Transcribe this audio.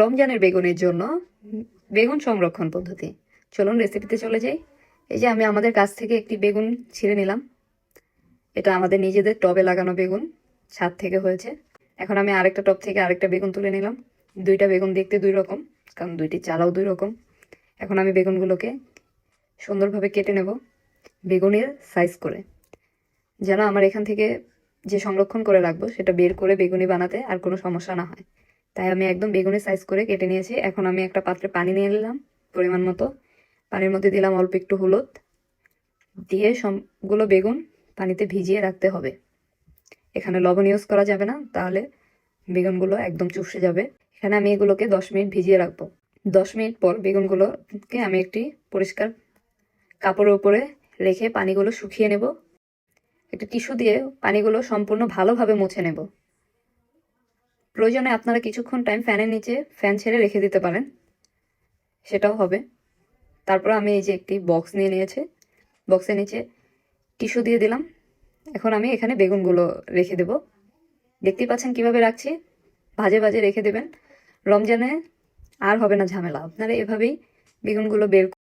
রমজানের বেগুনের জন্য বেগুন সংরক্ষণ পদ্ধতি। চলুন রেসিপিতে চলে যাই। এই যে আমি আমাদের কাছ থেকে একটি বেগুন ছিঁড়ে নিলাম। এটা আমাদের নিজেদের টবে লাগানো বেগুন, ছাদ থেকে হয়েছে। এখন আমি আরেকটা টব থেকে আরেকটা বেগুন তুলে নিলাম। দুইটা বেগুন দেখতে দুই রকম, কারণ দুইটি চালাও দুই রকম। এখন আমি বেগুনগুলোকে সুন্দরভাবে কেটে নেব বেগুনের সাইজ করে। যেন আমার এখান থেকে যে সংরক্ষণ করে রাখব, সেটা বের করে বেগুনি বানাতে আর কোনো সমস্যা না হয়। তাই আমি একদম বেগুনের সাইজ করে কেটে নিয়েছি। এখন আমি একটা পাত্রে পানি নিয়ে নিলাম, পরিমাণ মতো। পানির মধ্যে দিলাম অল্প একটু হলুদ। দিয়ে সবগুলো বেগুন পানিতে ভিজিয়ে রাখতে হবে। এখানে লবণ ইউজ করা যাবে না, তাহলে বেগুনগুলো একদম চুপসে যাবে। এখানে আমি এগুলোকে দশ মিনিট ভিজিয়ে রাখব। দশ মিনিট পর বেগুনগুলোকে আমি একটি পরিষ্কার কাপড়ের উপরে রেখে পানিগুলো শুকিয়ে নেব। একটা টিস্যু দিয়ে পানিগুলো সম্পূর্ণ ভালোভাবে মুছে নেব। প্রয়োজনে আপনারা কিছুক্ষণ টাইম ফ্যানের নিচে ফ্যান ছেড়ে রেখে দিতে পারেন। সেটাও হবে। তারপর আমি এই যে একটি বক্স নিয়ে নিয়েছে। বক্সের নিচে টিস্যু দিয়ে দিলাম। এখন আমি এখানে বেগুনগুলো রেখে দেব। দেখতেই পাচ্ছেন কীভাবে রাখছি? ভাজে ভাজে রেখে দেবেন। রমজানে আর হবে না ঝামেলা। আপনারা এভাবেই বেগুনগুলো বের